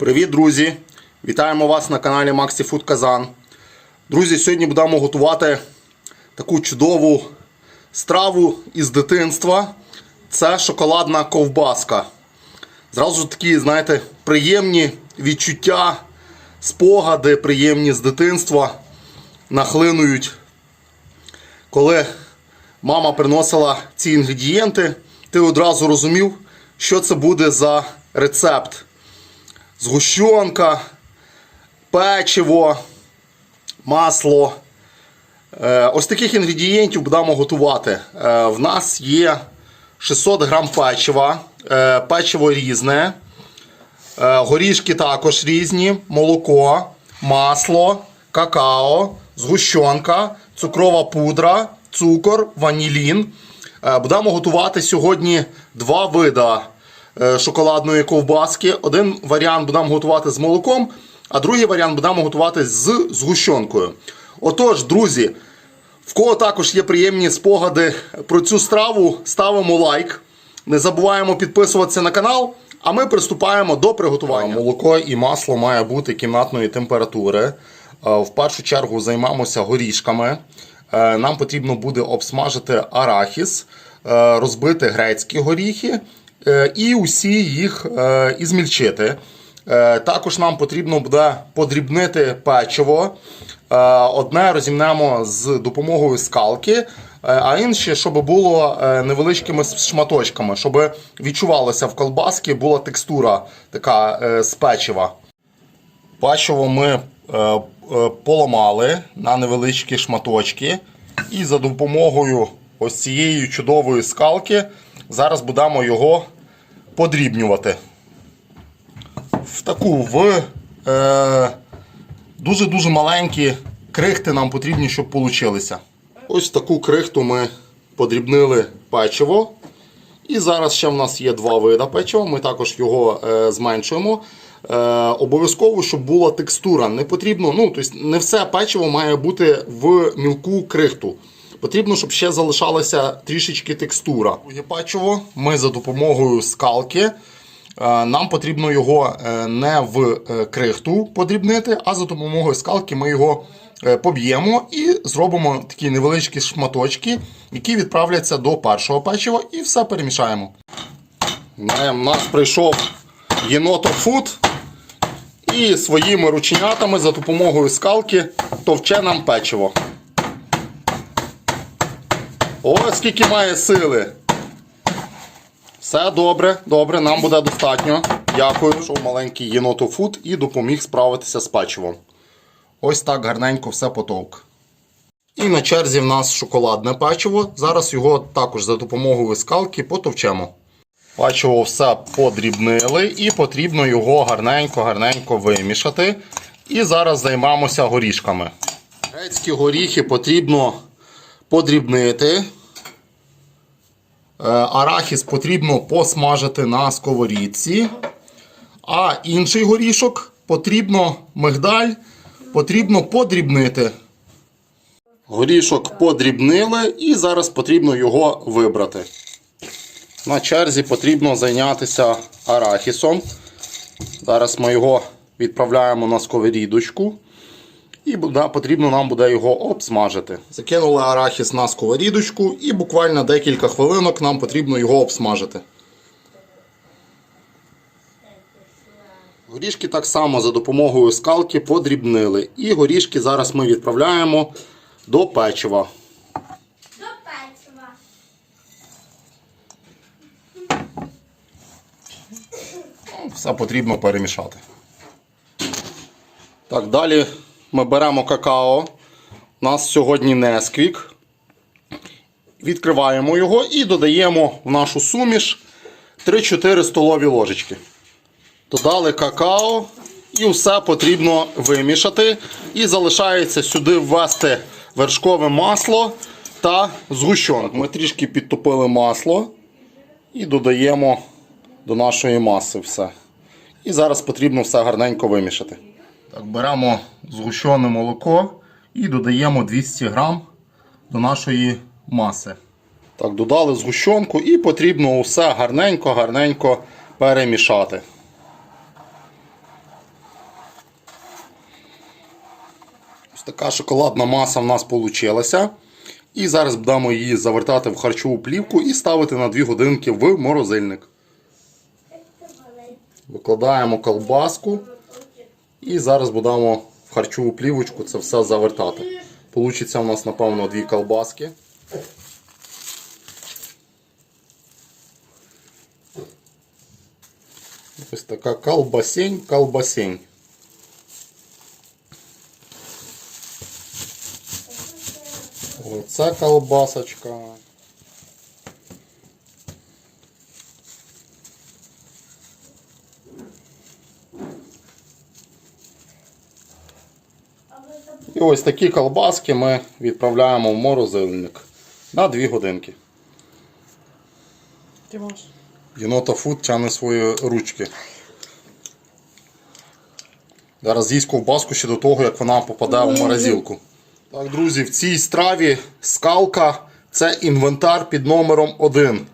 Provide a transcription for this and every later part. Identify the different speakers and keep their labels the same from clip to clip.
Speaker 1: Привіт, друзі! Вітаємо вас на каналі Maxi Food Kazan. Друзі, сьогодні будемо готувати таку чудову страву із дитинства. Це шоколадна ковбаска. Зразу ж такі, знаєте, приємні відчуття, спогади приємні з дитинства нахлинують. Коли мама приносила ці інгредієнти, ти одразу розумів, що це буде за рецепт згущенка, печиво, масло. Е, Ось таких інгредієнтів будемо готувати. Е, В нас є 600 грам печива, Е, печиво різне, горішки також різні, молоко, масло, какао, згущенка, цукрова пудра, цукор, ванілін. Будемо готувати сьогодні два вида е, шоколадної ковбаски. Один варіант будемо готувати з молоком, а другий варіант будемо готувати з згущенкою. Отож, друзі, в кого також є приємні спогади про цю страву, ставимо лайк. Не забуваємо підписуватися на канал, а ми приступаємо до приготування. Молоко і масло має бути кімнатної температури. Е, В першу чергу займемося горішками. Е, Нам потрібно буде обсмажити арахіс, е, розбити грецькі горіхи е, і усі їх е, ізмільчити. Е, Також нам потрібно буде подрібнити печиво. Е, Одне розімнемо з допомогою скалки, е, а інше, щоб було е, невеличкими шматочками, щоб відчувалося в колбаски, була текстура така е, з печива. Печиво ми е, е, поламали на невеличкі шматочки. І за допомогою ось цієї чудової скалки зараз будемо його подрібнювати. В таку в е, дуже-дуже маленькі крихти нам потрібні, щоб получилися. Ось таку крихту ми подрібнили печиво. І зараз ще в нас є два вида печива. Ми також його е, зменшуємо. Е, обов'язково, щоб була текстура. Не потрібно, ну, тобто не все печиво має бути в мілку крихту. Потрібно, щоб ще залишалася трішечки текстура. Друге печиво ми за допомогою скалки. е, Нам потрібно його е, не в е, крихту подрібнити, а за допомогою скалки ми його поб'ємо і зробимо такі невеличкі шматочки, які відправляться до першого печива, і все перемішаємо. У нас прийшов єнотофуд і своїми рученятами за допомогою скалки товче нам печиво. Ось скільки має сили. Все добре, добре, нам буде достатньо. Дякую, що маленький єнотофуд і допоміг справитися з печивом. Ось так гарненько все потовк. І на черзі в нас шоколадне печиво. Зараз його також за допомогою скалки потовчемо. Печиво все подрібнили і потрібно його гарненько-гарненько вимішати. І зараз займемося горішками. Грецькі горіхи потрібно подрібнити. Е, Арахіс потрібно посмажити на сковорідці. А інший горішок потрібно мигдаль потрібно подрібнити. Горішок подрібнили і зараз потрібно його вибрати. На черзі потрібно зайнятися арахісом. Зараз ми його відправляємо на сковорідочку. І буде, потрібно нам буде його обсмажити. Закинули арахіс на сковорідочку і буквально декілька хвилинок нам потрібно його обсмажити. Горішки так само за допомогою скалки подрібнили. І горішки зараз ми відправляємо до печива.
Speaker 2: До печива.
Speaker 1: Все потрібно перемішати. Так, далі ми беремо какао. У нас сьогодні Несквік. Відкриваємо його і додаємо в нашу суміш 3-4 столові ложечки. Додали какао і все потрібно вимішати. І залишається сюди ввести вершкове масло та згущенку. Ми трішки підтопили масло і додаємо до нашої маси все. І зараз потрібно все гарненько вимішати. Так, Беремо згущене молоко і додаємо 200 грам до нашої маси. Так, Додали згущенку і потрібно усе гарненько-гарненько перемішати. Ось така шоколадна маса в нас вийшла. І зараз будемо її завертати в харчову плівку і ставити на 2 годинки в морозильник. Викладаємо колбаску і зараз будемо в харчову плівочку це все завертати. Получиться у нас, напевно, дві колбаски. Ось така колбасень, колбасень. Оце колбасочка. І ось такі колбаски ми відправляємо в морозильник на 2 годинки.
Speaker 3: Ти.
Speaker 1: Єнота Фуд тягне свої ручки. Зараз з'їсть ковбаску ще до того, як вона попаде в морозилку. Так, друзі, в цій страві скалка це інвентар під номером 1.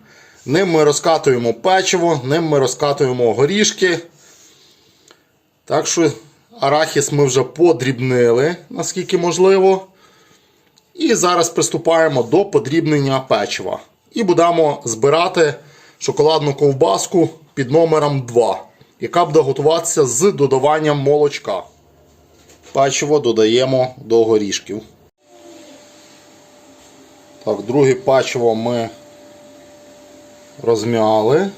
Speaker 1: Ним ми розкатуємо печиво, ним ми розкатуємо горішки. Так що арахіс ми вже подрібнили, наскільки можливо. І зараз приступаємо до подрібнення печива. І будемо збирати шоколадну ковбаску під номером 2, яка буде готуватися з додаванням молочка. Печиво додаємо до горішків. Так, друге печиво ми розм'яли.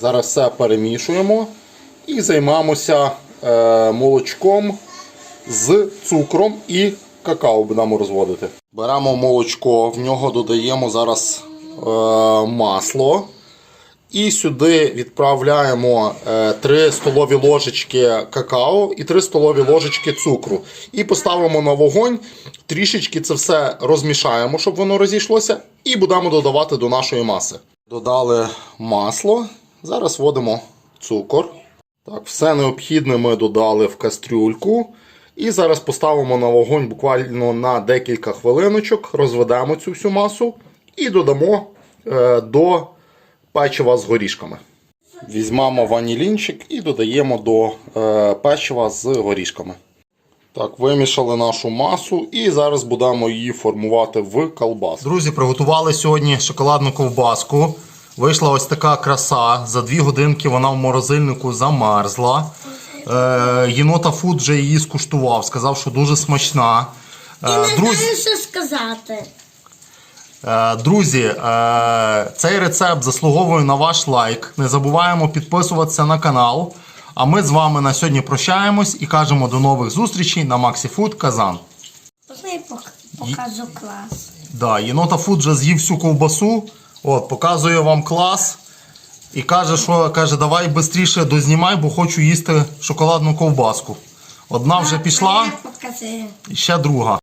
Speaker 1: Зараз все перемішуємо і займаємося молочком з цукром і какао будемо розводити. Беремо молочко, в нього додаємо зараз е, масло. І сюди відправляємо е, 3 столові ложечки какао і 3 столові ложечки цукру. І поставимо на вогонь, трішечки це все розмішаємо, щоб воно розійшлося, і будемо додавати до нашої маси. Додали масло, зараз вводимо цукор. Так, все необхідне ми додали в кастрюльку. І зараз поставимо на вогонь буквально на декілька хвилиночок, розведемо цю всю масу і додамо е, до печива з горішками. Візьмемо ванілінчик і додаємо до е, печива з горішками. Так, вимішали нашу масу і зараз будемо її формувати в колбасу. Друзі, приготували сьогодні шоколадну ковбаску. Вийшла ось така краса. За дві годинки вона в морозильнику замерзла. Е, єнота Фуд вже її скуштував, сказав, що дуже смачна. Е,
Speaker 2: Не знаю, що сказати.
Speaker 1: Е, Друзі, е, цей рецепт заслуговує на ваш лайк. Не забуваємо підписуватися на канал. А ми з вами на сьогодні прощаємось і кажемо до нових зустрічей на Maxi Food Казан.
Speaker 2: Можна я покажу клас?
Speaker 1: Да, єнота Фуд вже з'їв всю ковбасу. От, показує вам клас. І каже, що каже, давай швидше дознімай, бо хочу їсти шоколадну ковбаску. Одна вже пішла, і ще друга.